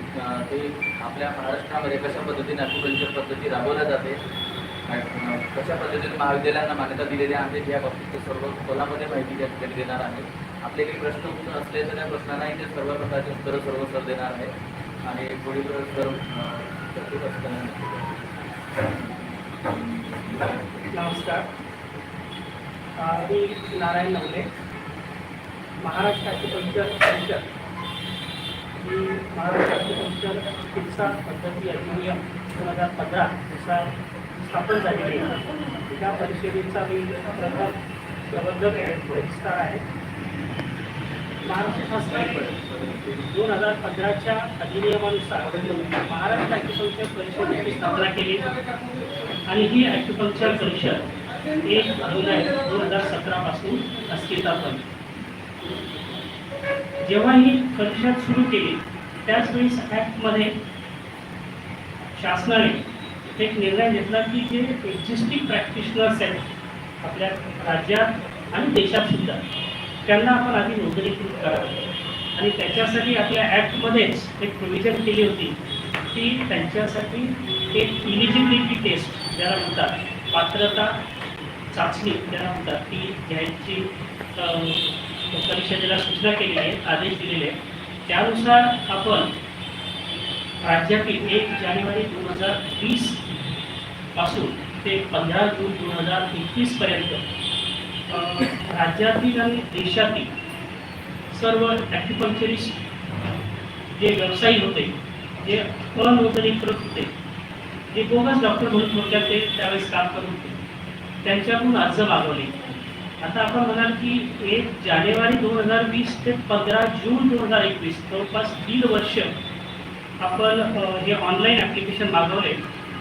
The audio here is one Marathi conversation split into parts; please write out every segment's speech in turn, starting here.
ते ते आपल्या महाराष्ट्रामध्ये कशा पद्धतीने ॲक्युकल्चर पद्धती राबवल्या जाते कशा पद्धतीने महाविद्यालयांना मान्यता दिलेली आहे या बाबतीत ते सर्व खोलामध्ये माहिती त्या ठिकाणी देणार आहे? आपले काही प्रश्न असले तर त्या प्रश्नांनाही ते सर्व प्रकारचे उत्तरं सर्व सर देणार आहे आणि पुढील सर नमस्कार. मी नारायण नवले. महाराष्ट्राचे पंचर परिषद महाराष्ट्र ॲक्युपंक्चर चिकित्सा पद्धती अधिनियम दोन हजार पंधरा नुसार स्थापन झालेली आहे. त्या परिषदेचा मी प्रथम प्रबंधक आहे रजिस्ट्रार आहे. महाराष्ट्र शासनाने दोन हजार पंधराच्या अधिनियमानुसार महाराष्ट्र ॲक्युपंक्चर परिषदेची स्थापना केली. आणि ही ॲक्युपंक्चर परिषद एक जुलै दोन हजार सतरापासून अस्तित्वात आली. जेव्हा ही परिषद सुरू केली त्याचवेळी ॲक्टमध्ये शासनाने एक निर्णय घेतला की जे एक्झिस्टिंग प्रॅक्टिशनर्स आहेत आपल्या राज्यात आणि देशात सुद्धा त्यांना आपण आधी नोंदणीकृत करावं. आणि त्याच्यासाठी आपल्या ॲक्टमध्येच एक प्रोव्हिजन केली होती की त्यांच्यासाठी एक इलिजिबिलिटी टेस्ट ज्याला म्हणतात पात्रता चाचणी ज्याला म्हणतात ती घ्यायची परिषदेला सूचना केलेली आहे आदेश दिलेले आहे त्यानुसार आपण राज्यातील एक जानेवारी दोन हजार वीसपासून ते पंधरा जून दोन हजार एकवीस पर्यंत राज्यातील आणि देशातील सर्व ॲक्युपंक्चरिस्ट जे व्यवसायी होते जे अनोंदणीकृत होते जे बोगस डॉक्टर म्हणून थोडक्यात ते त्यावेळेस काम करत होते. त्यांच्याकडून अर्ज मागवले. आता आपण म्हणाल की एक जानेवारी दोन हजार वीस ते पंधरा जून दोन हजार एकवीस जवळपास दीड वर्ष आपण हे ऑनलाईन ॲप्लिकेशन मागवले.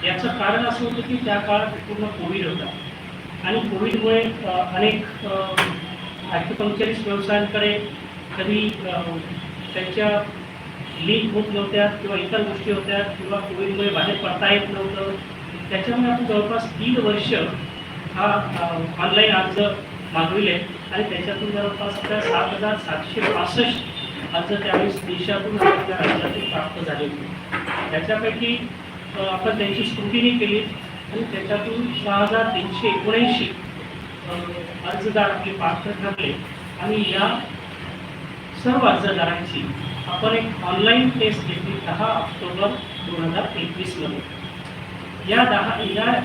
याचं कारण असं होतं की त्या काळात पूर्ण कोविड होता. आणि कोविडमुळे अनेक ॲक्युपंक्चरिस्ट व्यवसायांकडे कधी त्यांच्या लिंक होत नव्हत्या किंवा इतर गोष्टी होत्या किंवा कोविडमुळे बाहेर पडता येत नव्हतं. त्याच्यामुळे आपण जवळपास दीड वर्ष हा ऑनलाईन अर्ज मागविले आणि त्याच्यातून जवळपास त्या सात हजार सातशे पासष्ट अर्ज त्यावेळेस देशातून आपल्या राज्यातून प्राप्त झाले. होते त्याच्यापैकी आपण त्यांची स्क्रुटिनी केली आणि त्याच्यातून सहा हजार तीनशे एकोणऐंशी अर्जदार आपले पात्र ठरले. आणि या सर्व अर्जदारांची आपण एक ऑनलाईन टेस्ट घेतली दहा ऑक्टोबर दोन हजार एकवीसमध्ये. या दहा या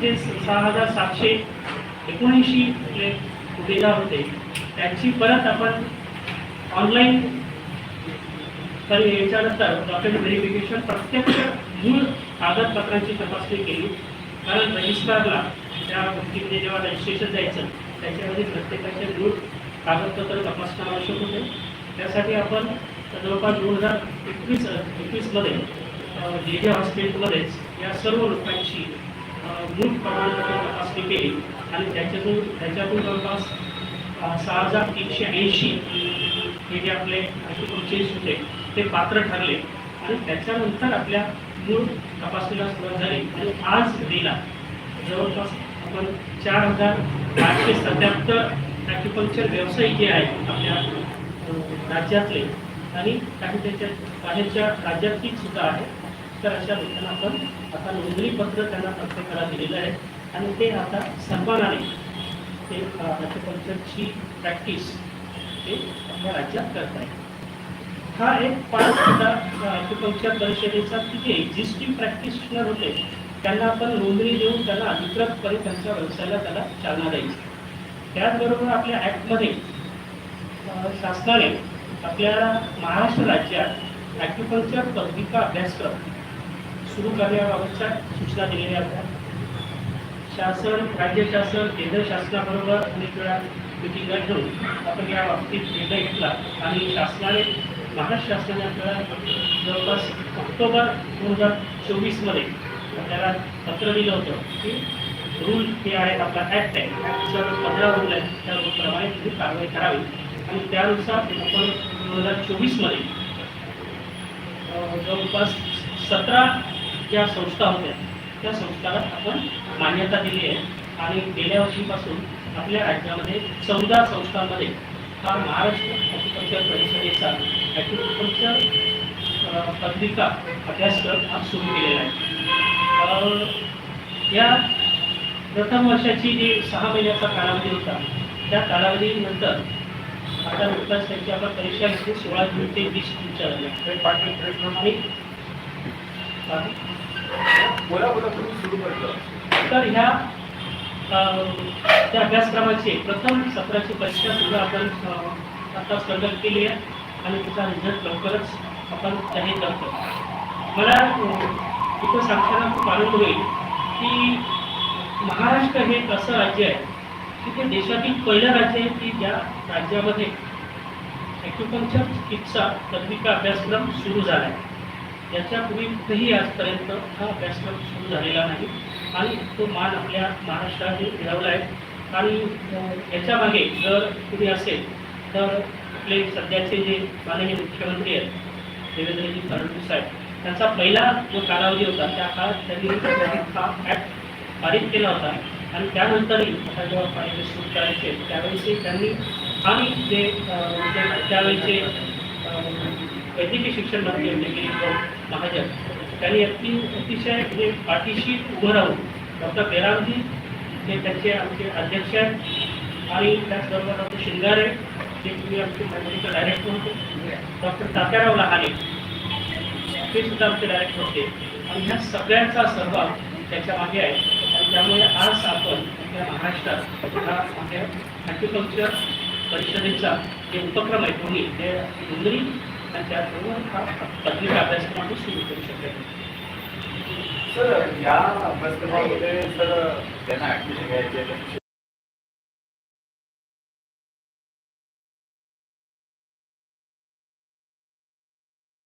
जे सहा हजार सातशे एकोणऐंशी आपले उमेदवार होते. त्यांची परत आपण ऑनलाईन तर याच्यानंतर डॉक्युमेंट व्हेरिफिकेशन प्रत्यक्ष मूळ कागदपत्रांची तपासणी केली. कारण रजिस्ट्रारला त्या गोष्टीमध्ये जेव्हा रजिस्ट्रेशन द्यायचं त्याच्यामध्ये प्रत्येकाचे मूळ कागदपत्र तपासणं आवश्यक होते. त्यासाठी आपण जवळपास दोन हजार एकवीस एकवीसमध्ये जे जे हॉस्पिटलमध्येच या सर्व लोकांची अ, मूळ प्रमाणपत्र तपासणी केली. आणि त्याच्यातून त्याच्यातून जवळपास सहा हजार तीनशे ऐंशी हे जे आपले ॲक्युपंक्चरिस्ट होते ते पात्र ठरले. आणि त्याच्यानंतर आपल्या मूळ तपासणीला सुरुवात झाली. आणि आज दिला. जवळपास आपण चार हजार आठशे सत्याहत्तर ॲक्युपंक्चर व्यावसायिक जे आहेत आपल्या राज्यातले. आणि काही त्याच्या बाहेरच्या राज्यातील सुद्धा आहेत तर अशा लोकांना आपण आता नोंदणीपत्र त्यांना प्रत्येकाला दिलेलं आहे. आणि ते आता सन्मानाने ते ॲक्युपंक्चरची प्रॅक्टिस ते आपल्या राज्यात करत आहे हा एक पाच होता परिषदेचा तिथे एक्झिस्टिंग प्रॅक्टिशनर होते. त्यांना आपण नोंदणी देऊन त्यांना अधिकृतपणे त्यांच्या व्यवसायाला त्याला चालना द्यायची. त्याचबरोबर आपल्या ॲक्टमध्ये शासनाने आपल्या महाराष्ट्र राज्यात ॲक्युपंक्चर पदविका अभ्यासक्रम सुरू करण्याबाबतच्या सूचना दिलेल्या होत्या. शासन राज्य शासन केंद्र शासनाबरोबर अनेक वेळा मिटिंगा घेऊन आपण या बाबतीत निर्णय घेतला आणि शासनाने महाराष्ट्र शासनाने आपल्याला जवळपास ऑक्टोबर दोन हजार चोवीसमध्ये आपल्याला पत्र दिलं होतं की रूल हे आहेत आपला ॲक्ट आहे. ॲक्टचा पंधरा रूल आहे त्या रूलप्रमाणे तुम्ही कारवाई करावी. आणि त्यानुसार आपण दोन हजार चोवीसमध्ये जवळपास सतरा ज्या संस्था होत्या त्या संस्थांना आपण मान्यता दिली आहे. आणि गेल्या वर्षीपासून आपल्या राज्यामध्ये चौदा संस्थांमध्ये हा महाराष्ट्र परिषदेचा ॲग्रिकल्चर पत्रिका अभ्यासक्रम हा सुरू केलेला आहे. या प्रथम वर्षाची जी सहा महिन्याचा कालावधी होता त्या कालावधीनंतर आता नुकताच त्यांची आपण परीक्षा घेतली सोळा जून ते वीस जूनच्या दरम्यान. आणि तर ह्या त्या अभ्यासक्रमाची प्रथम सत्राची परीक्षा सुद्धा आपण अ, आता स्पर्धा केली आहे आणि त्याचा रिझल्ट लवकरच आपण जाहीर करतो. मला इथं सांगताना खूप आनंद होईल की महाराष्ट्र हे एक असं राज्य आहे की ते देशातील पहिलं राज्य आहे की ज्या राज्यामध्ये ॲक्युपंक्चर चिकित्सा पदविका अभ्यासक्रम सुरू झाला आहे. याच्यापूर्वी कुठेही आजपर्यंत हा अभ्यासक्रम सुरू झालेला नाही. आणि तो मान आपल्या महाराष्ट्राने मिळवला आहे. आणि याच्यामागे जर कुणी असेल तर आपले सध्याचे जे माननीय मुख्यमंत्री आहेत देवेंद्रजी फडणवीस साहेब त्यांचा पहिला जो कालावधी होता त्या काळात त्यांनी हा ॲक्ट पारित केला होता. आणि त्यानंतरही आता जेव्हा पाहिजे सुरू करायचे त्यावेळेसही त्यांनी आणि जे त्यावेळीचे त्यावेळेचे वैद्यकीय शिक्षण मंत्री म्हणजे होते गिरीश महाजन. त्यांनी अगदी अतिशय म्हणजे पाठीशी उभं राहून डॉक्टर बेरामजी हे त्यांचे आमचे अध्यक्ष आहेत. आणि त्याचबरोबर डॉक्टर शिंगारे जे तुम्ही आमचे मेडिकल डायरेक्टर होते. डॉक्टर तात्याराव लहाने ते सुद्धा आमचे डायरेक्टर होते. आणि ह्या सगळ्यांचा सहभाग त्याच्यामागे आहे. आणि त्यामुळे आज आपण आपल्या महाराष्ट्रात हा आपल्या ॲग्रिकल्चर परिषदेचा जे उपक्रम आहे दोन्ही ते नोंदणी आणि त्याचबरोबर हा पदविका अभ्यासक्रम आपण सुरू करू शकतो सर या अभ्यासक्रमामध्ये सर त्यांना घ्यायचे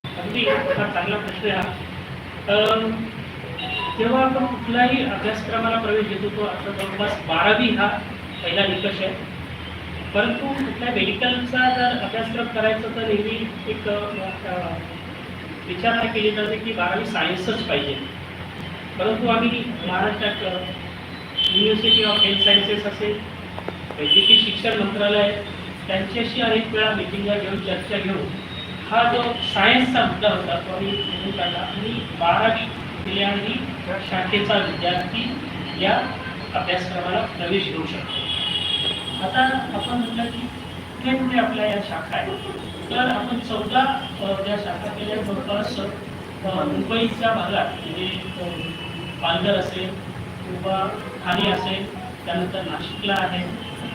अगदी हा चांगला प्रश्न आहे हा. जेव्हा आपण कुठल्याही अभ्यासक्रमाला प्रवेश घेतो तो आता जवळपास बारावी हा पहिला निकष आहे. परंतु कुठल्या मेडिकलचा जर अभ्यासक्रम करायचा तर नेहमी एक विचारणा केली जाते की बारावी सायन्सच पाहिजे. परंतु आम्ही महाराष्ट्रात युनिव्हर्सिटी ऑफ हेल्थ सायन्सेस असेल वैद्यकीय शिक्षण मंत्रालय त्यांच्याशी अनेक वेळा मिटिंगा घेऊन चर्चा घेऊन हा जो सायन्सचा मुद्दा होता तो आम्ही घेऊन काढला. आणि बारावी दिल्याने त्या शाखेचा विद्यार्थी या अभ्यासक्रमाला प्रवेश घेऊ शकतो. आता आपण म्हटलं की कुठे कुठे आपल्या या शाखा आहेत. तर आपण चौदा ज्या शाखा केल्या जवळपास मुंबईच्या भागात म्हणजे पालघर असेल किंवा ठाणे असेल त्यानंतर नाशिकला आहे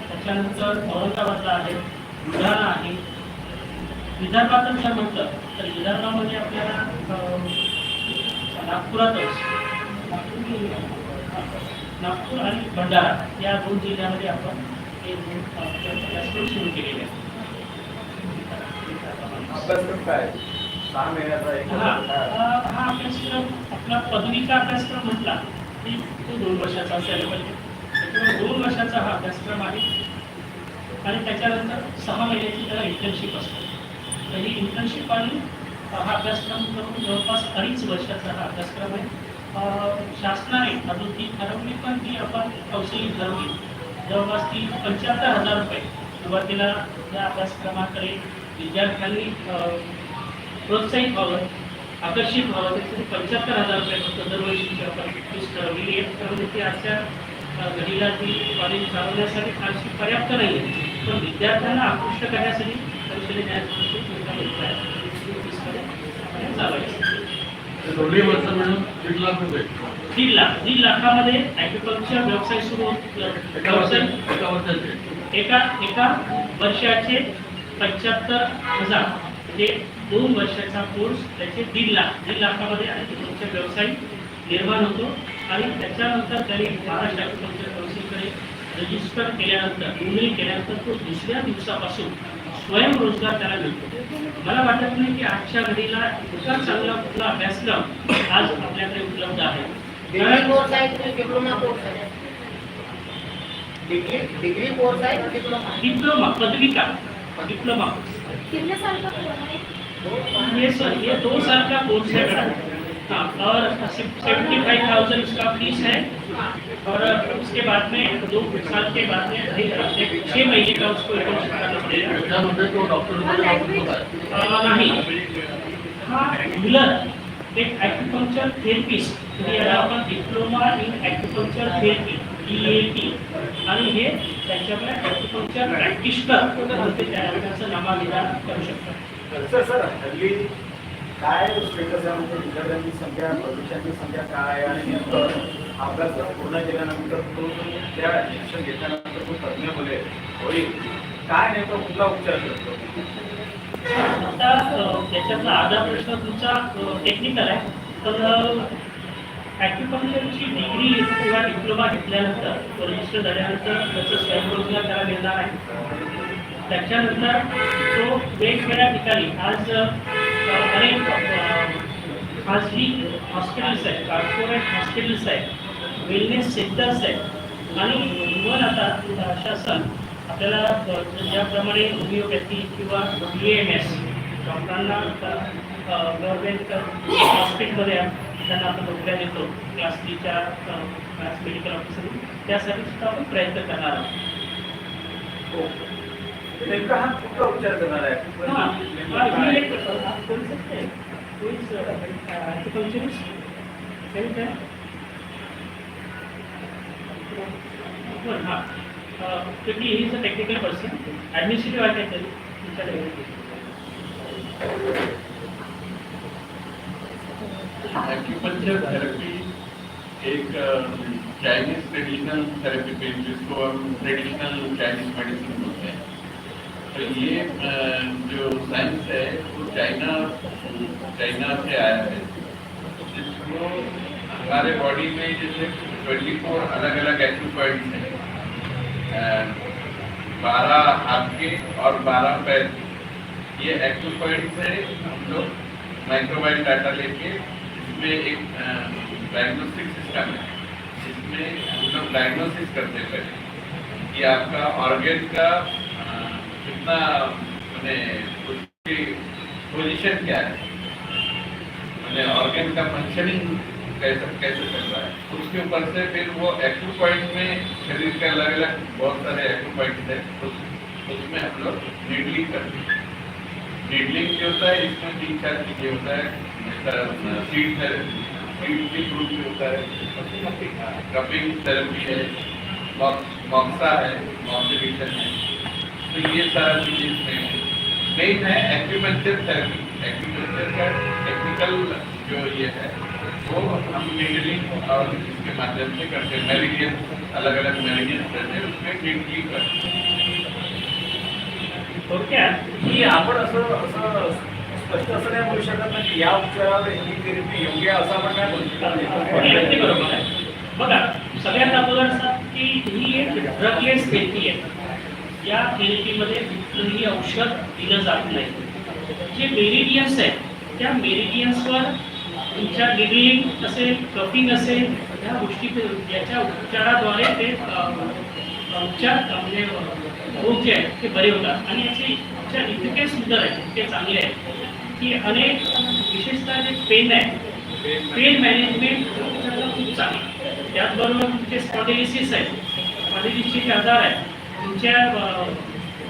त्याच्यानंतर औरंगाबादला आहे बुलढाणा आहे. विदर्भातच जर म्हटलं तर विदर्भामध्ये आपल्याला नागपुरातच नागपूर आणि भंडारा या दोन जिल्ह्यामध्ये आपण हे दोन अभ्यासक्रम सुरू केलेले अभ्यासक्रम काय? सहा महिन्याचा एक हा. अभ्यासक्रम आपला पदविका अभ्यासक्रम म्हटला की तो दोन वर्षाचा असायला पाहिजे. त्याच्यामुळे दोन वर्षाचा हा अभ्यासक्रम आहे. आणि त्याच्यानंतर सहा महिन्याची त्याला इंटर्नशिप असते. तर ही इंटर्नशिप आणि हा अभ्यासक्रम करून जवळपास अडीच वर्षाचा हा अभ्यासक्रम आहे. शासनाने अजून ती ठरवली पण ती आपण कौशल्य ठरवली. जवळपास ती पंच्याहत्तर हजार रुपये सुरुवातीला या अभ्यासक्रमाकडे विद्यार्थ्यांनी प्रोत्साहित व्हावं आकर्षित व्हावं. त्यासाठी पंच्याहत्तर हजार रुपये फक्त दरवर्षी फीस ठरवलेली आहे. त्यामध्ये ती आजच्या घडीला ती कॉलेज चालवण्यासाठी फारशी पर्याप्त नाही आहे पण विद्यार्थ्यांना आकृष्ट करण्यासाठी कौशल्य ज्ञानाची चालवायची. दोन्ही वर्ष मिळून दीड लाख रुपये. दीड लाख. दीड लाखामध्ये ॲग्रिकल्चर व्यवसाय सुरू एका एका वर्षाचे. एका एका वर्षाचे पंच्याहत्तर हजार. म्हणजे दोन वर्षाचा कोर्स त्याचे दीड लाख. दीड लाखामध्ये ॲग्रिकल्चर व्यवसाय निर्माण होतो. आणि त्याच्यानंतर त्यांनी महाराष्ट्र ॲग्रिकल्चर काउन्सिलकडे रजिस्टर केल्यानंतर नोंदणी केल्यानंतर तो दुसऱ्या दिवसापासून स्वयंरोजगार त्याला मिळतो. मला वाटत नाही की आजच्या घडीला इतका चांगला कुठला अभ्यासक्रम आज आपल्याकडे उपलब्ध आहे. कोर्स डिप्लोमा कोर्स आहे डिग्री डिग्री कोर्स आहे की डिप्लोमा? डिप्लोमा पदविका. डिप्लोमा कितने साल का कोर्स है ये सर ये दो साल का कोर्स है मैडम? हाँ और सेवेंटी फाइव थाउजेंड इसका फीस है। और उसके बाद में दो साल के बाद में एक- एक छः महीने का उसको इंटर्नशिप करना पड़ेगा त्याच्यामध्ये तो डॉक्टर अ, नाही। हा हा मुलं एक ॲक्युपंक्चर थेरपिस्ट म्हणजे याला आपण diploma in acupuncture therapy D A T आणि हे त्यांच्याकडे ॲक्युपंक्चर प्रॅक्टिशनर ते त्या- त्यांचं नामाविधान करू शकतात सर सर हल्ली काय स्टेटस आहे म्हणजे विद्यार्थ्यांची संख्या भविष्याची संख्या काय आहे आणि नेमकं अभ्यास पूर्ण केल्यानंतर तो त्या शिक्षण घेतल्यानंतर तो तज्ञ बोले होईल. काय नेमकं कुठला उपचार करतो? आता त्याच्यातला आधार प्रश्न तुमचा टेक्निकल आहे. तर ॲक्युपंक्चरची डिग्री किंवा डिप्लोमा घेतल्यानंतर रजिस्टर झाल्यानंतर त्याचं स्वयंरोजगार त्याला मिळणार आहे. त्याच्यानंतर तो वेगवेगळ्या ठिकाणी आज अनेक अ, खाजगी हॉस्पिटल्स आहेत कॉर्पोरेट हॉस्पिटल्स आहेत वेलनेस सेंटर्स आहेत आणि इव्हन आता अ, शासन आपल्याला ज्याप्रमाणे होमिओपॅथी किंवा बी एम एस डॉक्टरांना गव्हर्मेंट हॉस्पिटलमध्ये त्यांना आपण नोकऱ्या देतो क्लास थ्रीच्या क्लास मेडिकल ऑफिसर त्यासाठी सुद्धा आपण प्रयत्न करणार आहोत. हो. उपचार करना आहे? क्योंकि ही टेक्निकल पर्सन एक चाइनीज़ ट्रेडिशनल थेरेपी जिसको हम ट्रेडिशनल चाइनीज़ मेडिसिन बोलते हैं तो ये जो साइंस है, वो चाइना चाइना से आया है। जिसको हमारे बॉडी में जैसे ट्वेंटी फोर अलग अलग एक्यूपॉइंट्स हैं बारह हाथ के और बारह पैर। ये एक्यूपॉइंट से हम लोग माइक्रोबाइल डाटा लेके, इसमें एक डायग्नोस्टिक सिस्टम है। जिसमें हम लोग डायग्नोसिस करते हैं कि आपका ऑर्गेन का कितना मैंने उसकी पोजीशन क्या है? मैंने ऑर्गेन का फंक्शनिंग कैसे कैसे चल रहा है? उसके ऊपर से फिर वो एक्यू पॉइंट में शरीर के अलग अलग बहुत सारे एक्यू पॉइंट है। उस, उसमें हम लोग नीडलिंग करते हैं। नीडलिंग जो होता है इसमें तीन चार चीज़ें होता है। सीड सीड के होता है। कपिंग थेरेपी है। मॉक्सा है मॉक्सिलेशन है। तो ये सारा चीज़ें इसमें मेन है एक्यूपंचर थेरेपी एक्यूपंचर का टेक्निकल जो ये है वो हम नीडलिंग और इसके माध्यम से करते हैं। मेरिडियन अलग अलग मेरिडियन करते हैं उसमें नीडलिंग करते हैं। थोडक्यात की आपण असं असं स्पष्ट असं नाही बोलू शकत ना की या उपचारावर ही थेरपी योग्य असं आपण नाही बोलू हे बघा सगळ्यात अगोदर की ही एक ड्रगलेस थेरपी आहे. या थेरपीमध्ये कुठलंही औषध दिलं जात नाही. जे मेरिडियन्स आहेत त्या मेरिडियन्सवर तुमच्या लिडिंग असेल कपिंग असेल ह्या गोष्टी याच्या उपचाराद्वारे ते उपचार म्हणजे रोग जे आहेत ते बरे होतात. आणि याचे उपचार इतके सुंदर आहेत इतके चांगले आहेत की अनेक विशेषतः जे पेन आहे पेन मॅनेजमेंट खूप चांगलं. त्याचबरोबर तुमचे स्पॉटेलिसिस आहेत स्पॉटिलिसचे जे आजार आहेत तुमच्या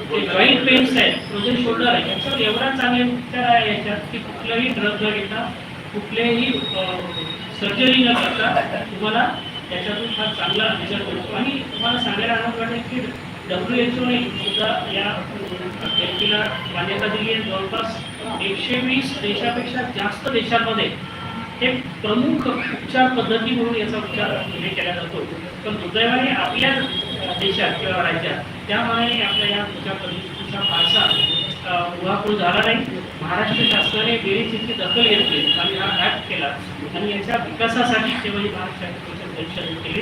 जे जॉईंट पेन्स आहेत फ्रोझन शोल्डर आहे याच्यावर एवढा चांगले उपचार आहे याच्यात की कुठलाही ड्रग न घेता कुठलेही सर्जरी न करता तुम्हाला त्याच्यातून फार चांगला रिझल्ट मिळतो आणि तुम्हाला सांगायला आनंद वाटेल की डब्ल्यू एच ओने सुद्धा या थेरपीला मान्यता दिली आहे. जवळपास एकशे वीस देशापेक्षा जास्त देशांमध्ये हे प्रमुख उपचार पद्धती म्हणून याचा उपचार हे केला जातो. पण दुर्दैवाने आपल्या देशात किंवा राज्यात त्यामुळे आपल्या या उपचार पद्धतीचा फारसा अ, झाला नाही. महाराष्ट्र शासनाने वेळीच इतकी दखल घेतली आणि हा ॲक्ट केला. आणि याच्या विकासासाठी तेव्हा महाराष्ट्र शासनाची परिषद केली.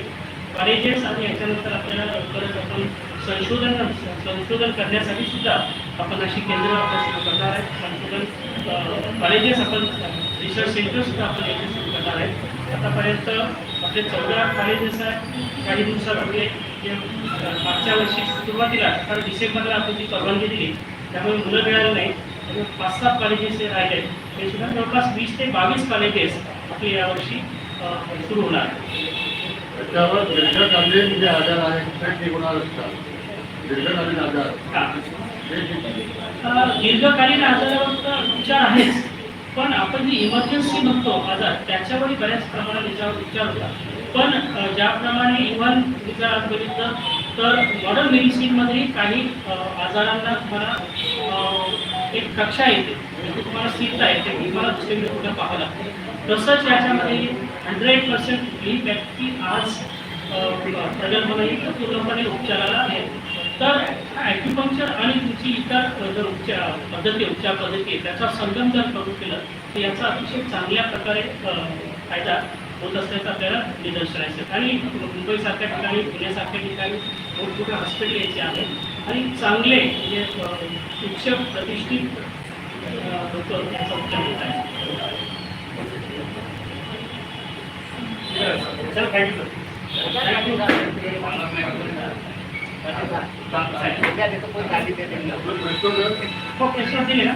कॉलेजेस आणि याच्यानंतर आपल्याला लवकरच आपण संशोधन संशोधन करण्यासाठी सुद्धा आपण अशी केंद्र आपण सुरू करणार आहे संशोधन कॉलेजेस आपण रिसर्च सेंटर सुद्धा आपण याचे सुरू करणार आहे आतापर्यंत आपले चौदा कॉलेजेस आहेत काही दिवसापूर्वी मागच्या वर्षी सुरुवातीला कारण डिसेंबरला आपण जी परवानगी दिली. त्यामुळे मुलं मिळाली नाही. त्यामुळे पाच सात कॉलेजेस जे राहिले आहेत ते सुद्धा जवळपास वीस ते बावीस कॉलेजेस आपले यावर्षी सुरू होणार. दीर्घकालीन जे आजार आहेत ते होणार असतात. दीर्घकालीन आजार ते दीर्घकालीन आजारावर उपचार आहेच. पण आपण जी इमर्जन्सी म्हणतो आजार त्याच्यावरही बऱ्याच प्रमाणात याच्यावर विचार होता पण ज्याप्रमाणे इव्हन विचारात बघितलं तर मॉडर्न मेडिसिनमध्ये काही आजारांना तुम्हाला एक कक्षा येते. म्हणजे तुम्हाला स्थिरता येते. तुम्हाला दुसरे दुसरीकडे कुठं पाहावं लागतं. तसंच याच्यामध्ये हंड्रेड पर्सेंट ही व्यक्ती आज अ, पूर्णपणे उपचाराला आहे तर ॲक्युपंक्चर आणि तुमची इतर जर उपचार पद्धती उपचार पद्धती आहे त्याचा संगम जर करून केलं तर याचा अतिशय चांगल्या प्रकारे फायदा होत असल्याचं आपल्याला निदर्शनायचं आणि मुंबईसारख्या ठिकाणी पुण्यासारख्या ठिकाणी मोठमोठे हॉस्पिटल यायचे आहेत. आणि चांगले म्हणजे उच्च प्रतिष्ठित लोक याचा उपचार आहेत. सर थँक्यू थँक्यू हो प्रश्न दिले ना